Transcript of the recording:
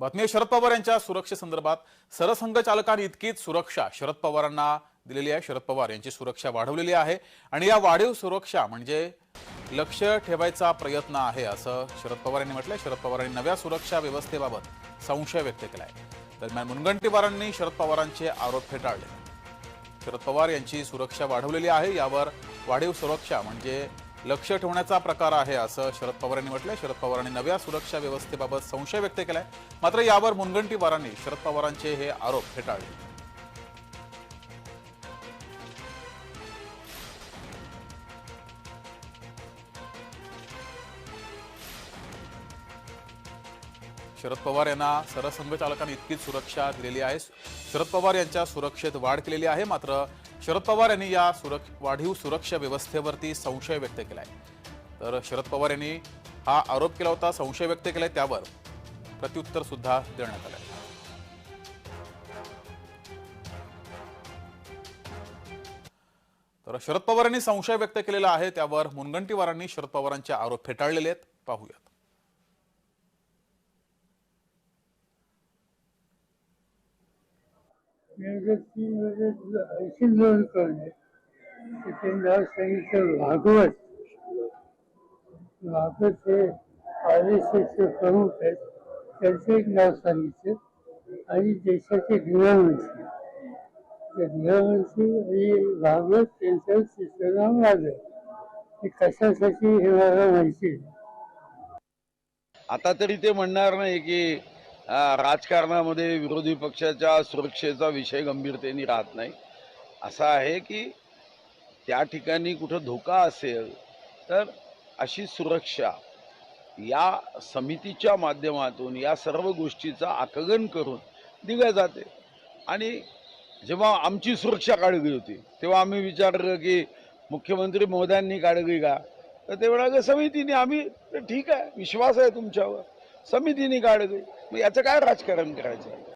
बातमी शरद पवार यांच्या सुरक्षेसंदर्भात सरसंघचालकांनी इतकीच सुरक्षा शरद पवारांना दिलेली आहे. शरद पवार यांची सुरक्षा वाढवलेली आहे. आणि या वाढीव सुरक्षा म्हणजे लक्ष ठेवायचा प्रयत्न आहे असं शरद पवार यांनी म्हटलंय. शरद पवारांनी नव्या सुरक्षा व्यवस्थेबाबत संशय व्यक्त केलाय. दरम्यान मुनगंटीवारांनी शरद पवारांचे आरोप फेटाळले. शरद पवार यांची सुरक्षा वाढवलेली आहे. यावर वाढीव सुरक्षा म्हणजे लक्ष ठेवण्याचा प्रकार आहे असं शरद पवार यांनी म्हटलंय. शरद पवारांनी नव्या सुरक्षा व्यवस्थेबाबत संशय व्यक्त केलाय. मात्र यावर मुनगंटीवारांनी शरद पवारांचे हे आरोप फेटाळले. शरद पवार यांना सरसंघचालकांनी इतकीच सुरक्षा दिलेली आहे. शरद पवार यांच्या सुरक्षेत वाढ केलेली आहे. मात्र शरद पवार यांनी या सुरक्ष वाढीव सुरक्षा व्यवस्थेवरती संशय व्यक्त केला आहे तर शरद पवार यांनी हा आरोप केला होता संशय व्यक्त केलाय त्यावर प्रत्युत्तर सुद्धा देण्यात आलं तर शरद पवार यांनी संशय व्यक्त केलेला आहे त्यावर मुनगंटीवारांनी शरद पवारांचे आरोप फेटाळलेले आहेत. पाहूयात. मेणबत्तीमध्ये अशी नोंद करणे की ते नाव सांगितलं भागवत भागवत हे आर एस एसचे प्रमुख आहेत त्यांचं एक नाव सांगितलं आणि देशाचे गृहमंत्री त्या गृहमंत्री आणि भागवत त्यांचं तिसरं नाव आलं ते कशासाठी हे मला माहिती आता तरी ते म्हणणार नाही की राजकारणामध्ये विरोधी पक्षाच्या सुरक्षेचा विषय गंभीरतेने राहत नाही. असा आहे की त्या ठिकाणी कुठं धोका असेल तर अशी सुरक्षा या समितीच्या माध्यमातून या सर्व गोष्टीचा आकलन करून दिल्या जाते. आणि जेव्हा आमची सुरक्षा काढली होती तेव्हा आम्ही विचारलं की मुख्यमंत्री मोद्यांनी काढली का तर तेवढा समितीने आम्ही तर ठीक आहे विश्वास आहे तुमच्यावर. समितीने काढली मग याचं काय राजकारण करायचं?